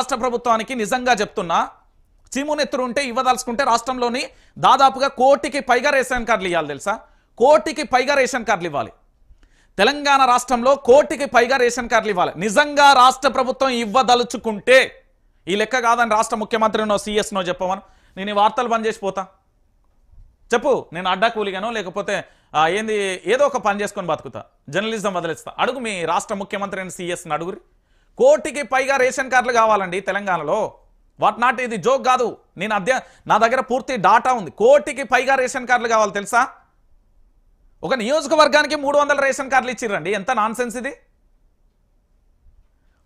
రాష్ట్ర ప్రభుత్వానికి నిజంగా చెప్తున్నా చిమునెత్తురు ఉంటే ఇవ్వదలుచుకుంటే రాష్ట్రంలోని దాదాపుగా కోటికి పైగా రేషన్ కార్డులు ఇవ్వాలి తెలుసా? కోటికి పైగా రేషన్ కార్డులు ఇవ్వాలి. తెలంగాణ రాష్ట్రంలో కోటికి పైగా రేషన్ కార్డులు ఇవ్వాలి. నిజంగా రాష్ట్ర ప్రభుత్వం ఇవ్వదలుచుకుంటే ఈ లెక్క కాదని రాష్ట్ర ముఖ్యమంత్రినో సీఎస్నో చెప్పమను. నేను ఈ వార్తలు బంద్ చేసిపోతా చెప్పు నేను అడ్డా కూలిగాను లేకపోతే ఏంది ఏదో ఒక పని చేసుకొని బతుకుతా. జర్నలిజం వదిలేస్తా. అడుగు మీ రాష్ట్ర ముఖ్యమంత్రి అని సీఎస్ని అడుగురి. కోటికి పైగా రేషన్ కార్డులు కావాలండి తెలంగాణలో. వాట్ నాట్ ఇది జోక్ కాదు. నేను అధ్య నా దగ్గర పూర్తి డాటా ఉంది. కోటికి పైగా రేషన్ కార్డులు కావాలి తెలుసా? ఒక నియోజకవర్గానికి మూడు వందల రేషన్ కార్డులు ఇచ్చిర్రండి. ఎంత నాన్ ఇది?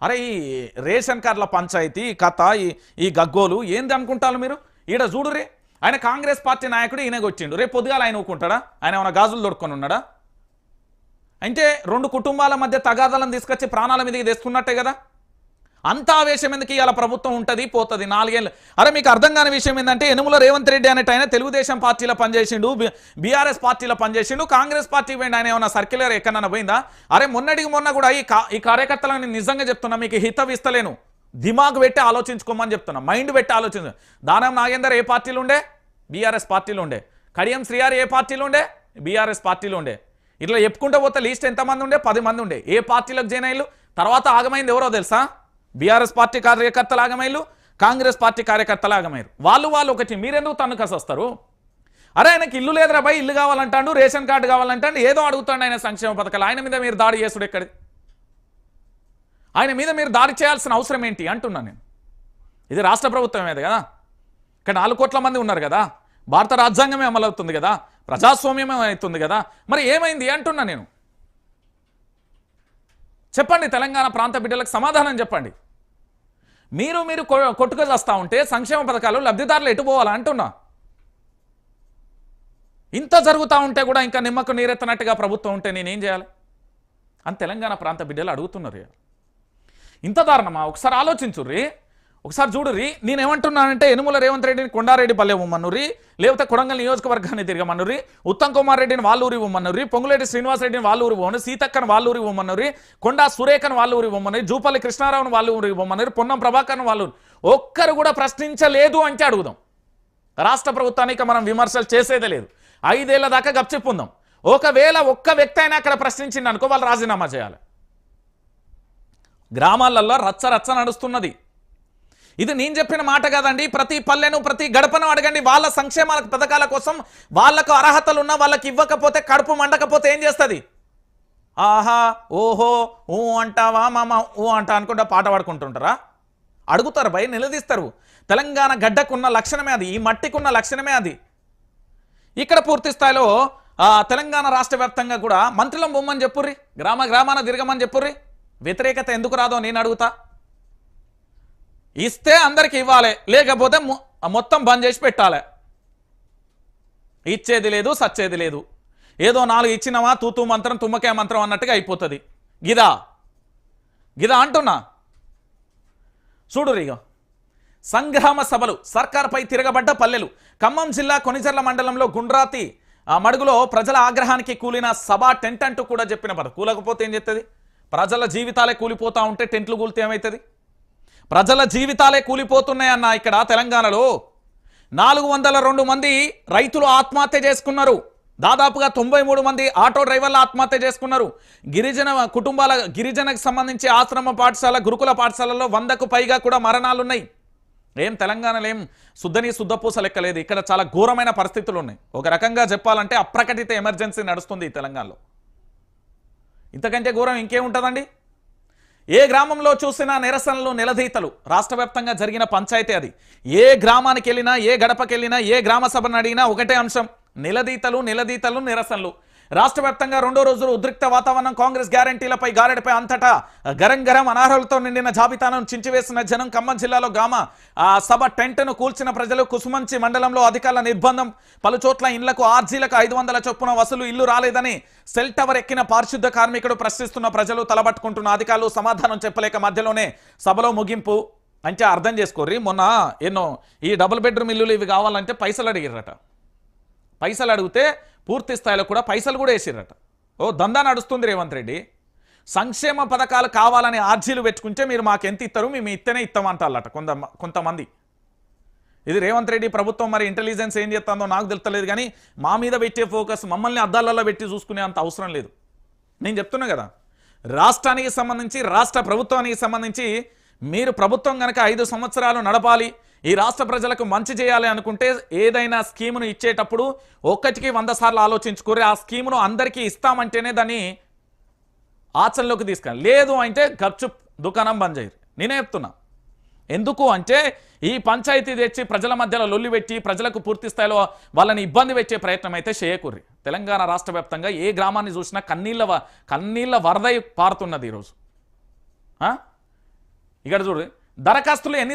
అరే ఈ రేషన్ కార్డుల పంచాయతీ కథ ఈ ఈ గగ్గోలు ఏంది అనుకుంటారు మీరు? ఈడ చూడురే ఆయన కాంగ్రెస్ పార్టీ నాయకుడు ఈయనకి వచ్చిండు రేపు పొద్దుగాల ఆయన ఊకుంటాడా? ఆయన ఏమైనా గాజులు దొడుకొని ఉన్నాడా? అంటే రెండు కుటుంబాల మధ్య తగాదాలను తీసుకొచ్చి ప్రాణాల మీదకి తెస్తున్నట్టే కదా? అంత ఆవేశం ఎందుకు ఇవాళ ప్రభుత్వం ఉంటుంది పోతుంది. నాలుగేళ్ళు. అరే మీకు అర్థం కాని విషయం ఏంటంటే ఎనుముల రేవంత్ రెడ్డి అనేట ఆయన తెలుగుదేశం పార్టీలో పనిచేసిండు బీఆర్ఎస్ పార్టీలో పనిచేసిండు కాంగ్రెస్ పార్టీ పోయిండు. ఆయన ఏమైనా సర్క్యులర్ ఎక్కడన్నా పోయిందా? అరే మొన్నటికి మొన్న కూడా ఈ ఈ కార్యకర్తలను నిజంగా చెప్తున్నా మీకు హితం ఇస్తలేను దిమాగ్ పెట్టి ఆలోచించుకోమని చెప్తున్నా. మైండ్ పెట్టి ఆలోచించు. దానం నాగేందర్ ఏ పార్టీలు ఉండే? బీఆర్ఎస్ పార్టీలు ఉండే. కడియం శ్రీఆర్ ఏ పార్టీలు ఉండే? బీఆర్ఎస్ పార్టీలు ఉండే. ఇట్లా చెప్పుకుంటూ పోతే లీస్ట్ ఎంతమంది ఉండే? పది మంది ఉండే. ఏ పార్టీలకు జాయిన్ అయ్యారు తర్వాత ఆగమైంది ఎవరో తెలుసా? బీఆర్ఎస్ పార్టీ కార్యకర్తలు ఆగమైళ్ళు కాంగ్రెస్ పార్టీ కార్యకర్తలు ఆగమయ్యారు వాళ్ళు వాళ్ళు ఒకటి మీరెందుకు తన్నుకసి వస్తారు అరే ఆయనకి ఇల్లు లేదురా భయ్ ఇల్లు కావాలంటాడు రేషన్ కార్డు కావాలంటాడు ఏదో అడుగుతాడు ఆయన సంక్షేమ పథకాలు. ఆయన మీద మీరు దాడి చేసుడు ఎక్కడి ఆయన మీద మీరు దాడి చేయాల్సిన అవసరం ఏంటి? అంటున్నాను నేను. ఇది రాష్ట్ర ప్రభుత్వం మీద కదా? ఇక్కడ నాలుగు కోట్ల మంది ఉన్నారు కదా? భారత రాజ్యాంగమే అమలవుతుంది కదా? ప్రజాస్వామ్యం అవుతుంది కదా? మరి ఏమైంది అంటున్నా నేను. చెప్పండి తెలంగాణ ప్రాంత బిడ్డలకు సమాధానం చెప్పండి. మీరు మీరు కొ- కొట్టుకు ఉంటే సంక్షేమ పథకాలు లబ్ధిదారులు ఎటుపోవాలా అంటున్నా. ఇంత జరుగుతూ ఉంటే కూడా ఇంకా నిమ్మకు నీరెత్తనట్టుగా ప్రభుత్వం ఉంటే నేనేం చేయాలి? అని తెలంగాణ ప్రాంత బిడ్డలు అడుగుతున్నారు ఇంత దారుణమా? ఒకసారి ఆలోచించుర్రి. ఒకసారి చూడుర్రి నేనేమంటున్నానంటే ఎనుముల రేవంత్ రెడ్డిని కొండారెడ్డి పల్లె ఇవ్వమన్నుర్రి లేకపోతే కొడంగల్ నియోజకవర్గాన్ని తిరగమన్నుర్రి ఉత్తమ్ కుమార్ రెడ్డిని వాళ్ళూరి ఇవ్వమన్నుర్రి పొంగులేటి శ్రీనివాస్ రెడ్డిని వాళ్ళూరి ఇవ్వమని సీతక్కను వాళ్ళూరి ఇవ్వమన్నుర్రి కొండా సురేఖను వాళ్ళూరి ఇవ్వమని జూపల్లి కృష్ణారావును వాళ్ళూరి ఇవ్వమన్నారు పొన్నం ప్రభాకర్ను వాళ్ళూరు ఒక్కరు కూడా ప్రశ్నించలేదు అంటే అడుగుదాం. రాష్ట్ర ప్రభుత్వానికి మనం విమర్శలు చేసేదే లేదు. ఐదేళ్ళ దాకా గప్చెప్పుందాం ఒకవేళ ఒక్క వ్యక్తి అయినా అక్కడ ప్రశ్నించింది అనుకో వాళ్ళు రాజీనామా చేయాలి. గ్రామాలలో రచ్చ రచ్చ నడుస్తున్నది. ఇది నేను చెప్పిన మాట కాదండి. ప్రతి పల్లెను ప్రతి గడపను అడగండి. వాళ్ళ సంక్షేమాల పథకాల కోసం వాళ్ళకు అర్హతలు ఉన్న వాళ్ళకి ఇవ్వకపోతే కడుపు మండకపోతే ఏం చేస్తుంది? ఆహా ఓహో ఊ అంటావా మామ ఊ అంటా అనుకుంటా పాట పాడుకుంటుంటారా? అడుగుతారు భయ నిలదీస్తారు. తెలంగాణ గడ్డకున్న లక్షణమే అది. ఈ మట్టికున్న లక్షణమే అది. ఇక్కడ పూర్తి స్థాయిలో తెలంగాణ రాష్ట్ర వ్యాప్తంగా కూడా మంత్రులం బొమ్మని చెప్పుర్రి గ్రామ గ్రామాన తిరగమని చెప్పుర్రి. వ్యతిరేకత ఎందుకు రాదో నేను అడుగుతా. ఇస్తే అందరికి ఇవ్వాలి లేకపోతే మొత్తం బంద్ చేసి పెట్టాలి. ఇచ్చేది లేదు సచ్చేది లేదు. ఏదో నాలుగు ఇచ్చినవా తూతూ మంత్రం తుమ్మకే మంత్రం అన్నట్టుగా అయిపోతుంది. గిదా? గిదా అంటున్నా? చూడు రీగో. సంగ్రామ సభలు సర్కార్పై తిరగబడ్డ పల్లెలు. ఖమ్మం జిల్లా కొనిజర్ల మండలంలో గుండ్రాతి ఆ మడుగులో ప్రజల ఆగ్రహానికి కూలిన సభ టెంట్ అంటూ కూడా చెప్పిన పద. కూలకపోతే ఏం చెప్తుంది ప్రజల జీవితాలే కూలిపోతూ ఉంటే టెంట్లు కూలితే ఏమవుతుంది ప్రజల జీవితాలే కూలిపోతున్నాయన్న ఇక్కడ తెలంగాణలో నాలుగు వందల రెండు మంది రైతులు ఆత్మహత్య చేసుకున్నారు. దాదాపుగా తొంభై మూడు మంది ఆటో డ్రైవర్లు ఆత్మహత్య చేసుకున్నారు. గిరిజన కుటుంబాల గిరిజనకు సంబంధించి ఆశ్రమ పాఠశాల గురుకుల పాఠశాలలో వందకు పైగా కూడా మరణాలున్నాయి. ఏం తెలంగాణలో ఏం శుద్ధని శుద్ధపూస లెక్కలేదు ఇక్కడ చాలా ఘోరమైన పరిస్థితులు ఉన్నాయి. ఒక రకంగా చెప్పాలంటే అప్రకటిత ఎమర్జెన్సీ నడుస్తుంది ఈ తెలంగాణలో. ఇంతకంటే ఘోరం ఇంకేముంటుందండి? ఏ గ్రామంలో చూసినా నిరసనలు నిలదీతలు. రాష్ట్ర వ్యాప్తంగా జరిగిన పంచాయతీ అది. ఏ గ్రామానికి వెళ్ళినా ఏ గడపకెళ్ళినా ఏ గ్రామ సభను అడిగినా ఒకటే అంశం. నిలదీతలు నిలదీతలు నిరసనలు. రాష్ట్ర వ్యాప్తంగా రెండో రోజు ఉద్రిక్త వాతావరణం కాంగ్రెస్ గ్యారంటీలపై గారెడిపై అంతటా గరం గరం అనర్హులతో నిండిన జాబితాను చించివేసిన జనం ఖమ్మం జిల్లాలో గ్రామ ఆ సభ టెంట్ను కూల్చిన ప్రజలు కుసుమంచి మండలంలో అధికారుల నిర్బంధం. పలుచోట్ల ఇళ్ళకు ఇండ్లకు ఆర్జీలకు ఐదు వందల చొప్పున వసూలు ఇల్లు రాలేదని సెల్ టవర్ ఎక్కిన పారిశుద్ధ కార్మికుడు ప్రశ్నిస్తున్న ప్రజలు తలబట్టుకుంటున్న అధికారులు సమాధానం చెప్పలేక మధ్యలోనే సభలో ముగింపు. అంటే అర్థం చేసుకోర్రి మొన్న ఎన్నో ఈ డబుల్ బెడ్రూమ్ ఇల్లులు ఇవి కావాలంటే పైసలు అడిగిర్రట. పైసలు అడిగితే పూర్తి స్థాయిలో కూడా పైసలు కూడా వేసిరట ఓ దందా నడుస్తుంది రేవంత్ రెడ్డి. సంక్షేమ పథకాలు కావాలని ఆర్జీలు పెట్టుకుంటే మీరు మాకు ఎంత ఇస్తారు మేము ఇత్తనే ఇస్తామంటారట కొంత కొంతమంది. ఇది రేవంత్ రెడ్డి ప్రభుత్వం మరి ఇంటెలిజెన్స్ ఏం చేస్తుందో నాకు తెలుస్తలేదు కానీ మా మీద పెట్టే ఫోకస్ మమ్మల్ని అద్దాలలో పెట్టి చూసుకునే అంత అవసరం లేదు. నేను చెప్తున్నా కదా. రాష్ట్రానికి సంబంధించి రాష్ట్ర ప్రభుత్వానికి సంబంధించి మీరు ప్రభుత్వం కనుక ఐదు సంవత్సరాలు నడపాలి ఈ రాష్ట్ర ప్రజలకు మంచి చేయాలి అనుకుంటే ఏదైనా స్కీమును ఇచ్చేటప్పుడు ఒక్కటికి వంద సార్లు ఆలోచించుకోరి ఆ స్కీమును అందరికీ ఇస్తామంటేనే దాన్ని ఆచరణలోకి తీసుకుని లేదు అంటే గప్చుప్ దుకాణం బంద్ చేయరు నేనే చెప్తున్నా. ఎందుకు అంటే ఈ పంచాయతీ తెచ్చి ప్రజల మధ్యలో లొల్లి పెట్టి ప్రజలకు పూర్తి స్థాయిలో వాళ్ళని ఇబ్బంది పెట్టే ప్రయత్నం అయితే చేయకూర్రి. తెలంగాణ రాష్ట్ర వ్యాప్తంగా ఏ గ్రామాన్ని చూసినా కన్నీళ్ళ కన్నీళ్ళ వరదై పారుతున్నది ఈరోజు. ఆ? ఇక్కడ చూడు దరఖాస్తులు ఎన్ని